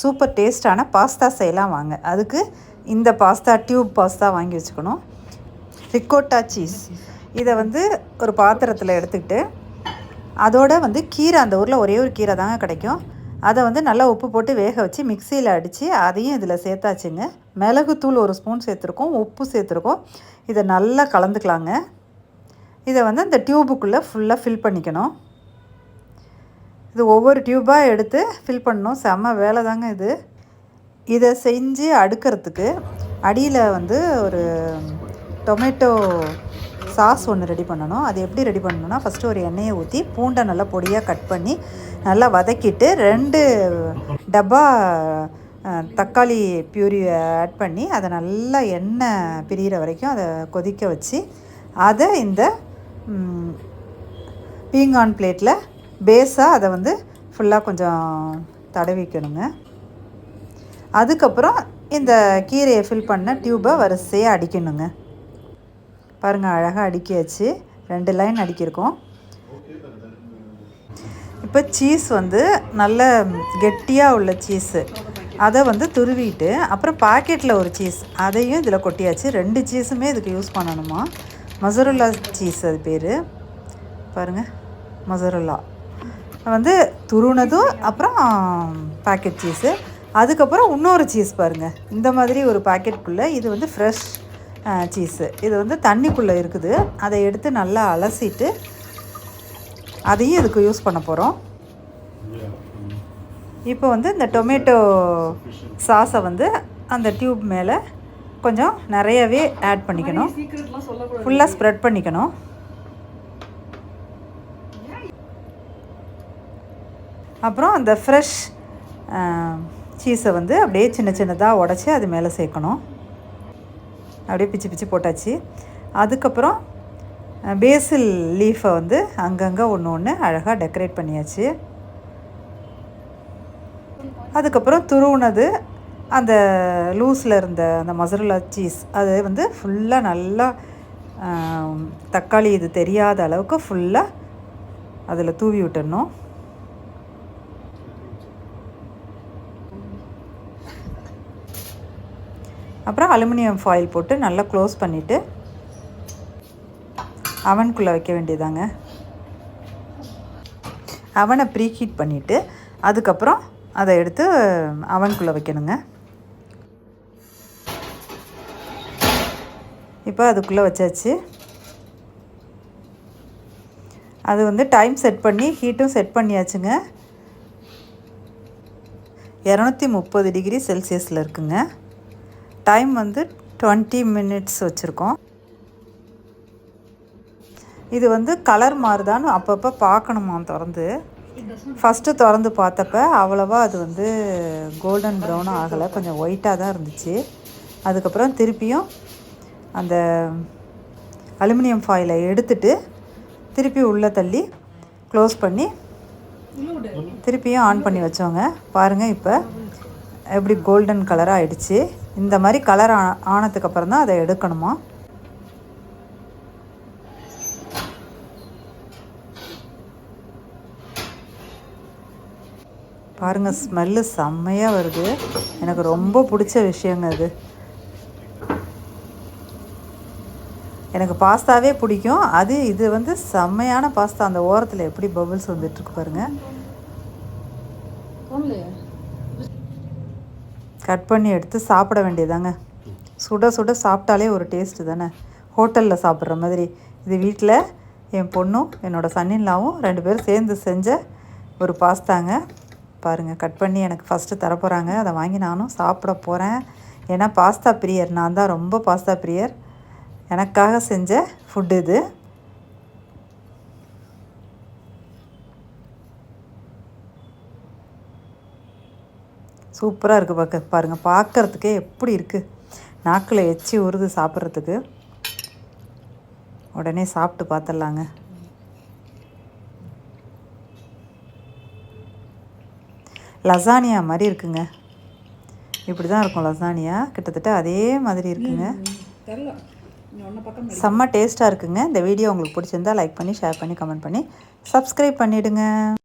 Super டேஸ்டான pasta செய்யலாம் வாங்க. அதுக்கு இந்த பாஸ்தா டியூப் பாஸ்தா வாங்கி வச்சுக்கணும். Ricotta cheese. இதை வந்து ஒரு பாத்திரத்தில் எடுத்துக்கிட்டு அதோட வந்து கீரை அந்த ஊரில் ஒரே ஒரு கீரை தாங்க கிடைக்கும். அதை வந்து நல்லா உப்பு போட்டு வேக வச்சு மிக்சியில் அடித்து அதையும் இதில் சேர்த்தாச்சுங்க. மிளகுத்தூள் ஒரு ஸ்பூன் சேர்த்துருக்கோம் உப்பு சேர்த்துருக்கோம். இதை நல்லா கலந்துக்கலாங்க. இதை வந்து அந்த டியூபுக்குள்ளே ஃபுல்லாக ஃபில் பண்ணிக்கணும். இது ஒவ்வொரு டியூப்பாக எடுத்து ஃபில் பண்ணணும். செம்ம வேலை தாங்க இது. இதை செஞ்சு அடுக்கிறதுக்கு அடியில் வந்து ஒரு டொமேட்டோ சாஸ் ஒன்று ரெடி பண்ணணும். அது எப்படி ரெடி பண்ணணும்னா ஃபஸ்ட்டு ஒரு எண்ணெயை ஊற்றி பூண்டை நல்லா பொடியாக கட் பண்ணி நல்லா வதக்கிட்டு ரெண்டு டப்பா தக்காளி பியூரி ஆட் பண்ணி அதை நல்லா எண்ணெய் பிரிகிற வரைக்கும் அதை கொதிக்க வச்சு அதை இந்த பீங்கான் பிளேட்டில் பேஸாக அதை வந்து ஃபுல்லாக கொஞ்சம் தடவிக்கணுங்க. அதுக்கப்புறம் இந்த கீரையை ஃபில் பண்ண டியூப்பை வரிசையாக அடிக்கணுங்க. பாருங்கள் அழகாக அடிக்கியாச்சு. ரெண்டு லைன் அடிக்கிருக்கோம் இப்போ சீஸ் வந்து நல்ல கெட்டியாக உள்ள சீஸு அதை வந்து துருவிட்டு அப்புறம் பாக்கெட்டில் ஒரு சீஸ் அதையும் இதில் கொட்டியாச்சு. ரெண்டு சீஸுமே இதுக்கு யூஸ் பண்ணணுமா? மசருல்லா சீஸ் அது பேர். பாருங்கள் மசருல்லா. வந்து துருனதும் அப்புறம் பாக்கெட் சீஸு அதுக்கப்புறம் இன்னொரு சீஸ் பாருங்கள் இந்த மாதிரி ஒரு பாக்கெட்டுக்குள்ளே இது வந்து ஃப்ரெஷ் சீஸு இது வந்து தண்ணிக்குள்ளே இருக்குது. அதை எடுத்து நல்லா அலசிட்டு அதையும் இதுக்கு யூஸ் பண்ண போகிறோம் இப்போ வந்து இந்த டொமேட்டோ சாஸை வந்து அந்த டியூப் மேலே கொஞ்சம் நிறையவே ஆட் பண்ணிக்கணும். ஃபுல்லாக ஸ்ப்ரெட் பண்ணிக்கணும். அப்புறம் அந்த ஃப்ரெஷ் சீஸை வந்து அப்படியே சின்ன சின்னதாக உடச்சி அது மேலே சேர்க்கணும். அப்படியே பிச்சு பிச்சு போட்டாச்சு. அதுக்கப்புறம் பேசில் லீஃபை வந்து அங்கங்கே ஒன்று ஒன்று அழகாக டெக்கரேட் பண்ணியாச்சு. அதுக்கப்புறம் துருவுனது அந்த லூஸில் இருந்த அந்த மசருலா சீஸ் அது வந்து ஃபுல்லாக நல்லா தக்காளி இது தெரியாத அளவுக்கு ஃபுல்லாக அதில் தூவி விட்டுடணும். அப்புறம் அலுமினியம் ஃபாயில் போட்டு நல்லா க்ளோஸ் பண்ணிவிட்டு அவனுக்குள்ளே வைக்க வேண்டியதாங்க. அவனை ப்ரீ ஹீட் பண்ணிவிட்டு அதுக்கப்புறம் அதை எடுத்து அவனுக்குள்ளே வைக்கணுங்க. இப்போ அதுக்குள்ளே வச்சாச்சு. அது வந்து டைம் செட் பண்ணி ஹீட்டும் செட் பண்ணியாச்சுங்க. இரநூத்தி முப்பது டிகிரி செல்சியஸில் இருக்குங்க. டைம் வந்து டுவெண்ட்டி மினிட்ஸ் வச்சுருக்கோம். இது வந்து கலர் மாறுதான்னு அப்பப்போ பார்க்கணுமாம் திறந்து? ஃபஸ்ட்டு திறந்து பார்த்தப்ப அவ்வளோவா அது வந்து கோல்டன் ப்ரௌனும் ஆகலை. கொஞ்சம் ஒயிட்டாக தான் இருந்துச்சு. அதுக்கப்புறம் திருப்பியும் அந்த அலுமினியம் ஃபாயிலை எடுத்துட்டு திருப்பி உள்ளே தள்ளி க்ளோஸ் பண்ணி திருப்பியும் ஆன் பண்ணி வச்சோங்க. பாருங்கள் இப்போ எப்படி கோல்டன் கலராக ஆயிடுச்சு. இந்த மாதிரி கலர் ஆ ஆனதுக்கப்புறம் தான் அதை எடுக்கணுமா? பாருங்கள் ஸ்மெல்லு செம்மையாக வருது. எனக்கு ரொம்ப பிடிச்ச விஷயங்க அது. எனக்கு பாஸ்தாவே பிடிக்கும். அது இது வந்து செம்மையான பாஸ்தா. அந்த ஓரத்தில் எப்படி பபுள்ஸ் வந்துட்டுருக்கு பாருங்கள் கட் பண்ணி எடுத்து சாப்பிட வேண்டியதாங்க. சுட சுட சாப்பிட்டாலே ஒரு டேஸ்ட்டு தானே. ஹோட்டலில் சாப்பிட்ற மாதிரி. இது வீட்டில் என் பொண்ணும் என்னோடய சன்னின்லாவும் ரெண்டு பேரும் சேர்ந்து செஞ்ச ஒரு பாஸ்தாங்க. பாருங்கள் கட் பண்ணி எனக்கு ஃபஸ்ட்டு தரப்போகிறாங்க அதை வாங்கி நானும் சாப்பிட போகிறேன் ஏன்னா பாஸ்தா பிரியர். நான் தான் ரொம்ப பாஸ்தா பிரியர். எனக்காக செஞ்ச ஃபுட் இது. சூப்பராக இருக்குது பார்க்க பாருங்கள் பார்க்கறதுக்கே எப்படி இருக்குது நாக்கில் எச்சி உருது சாப்பிட்றதுக்கு. உடனே சாப்பிட்டு பார்த்துடலாங்க லசானியா மாதிரி இருக்குங்க. இப்படி தான் இருக்கும் லசானியா. கிட்டத்தட்ட அதே மாதிரி இருக்குங்க. செம்ம டேஸ்ட்டாக இருக்குங்க. இந்த வீடியோ உங்களுக்கு பிடிச்சிருந்தா லைக் பண்ணி ஷேர் பண்ணி கமெண்ட் பண்ணி சப்ஸ்கிரைப் பண்ணிவிடுங்க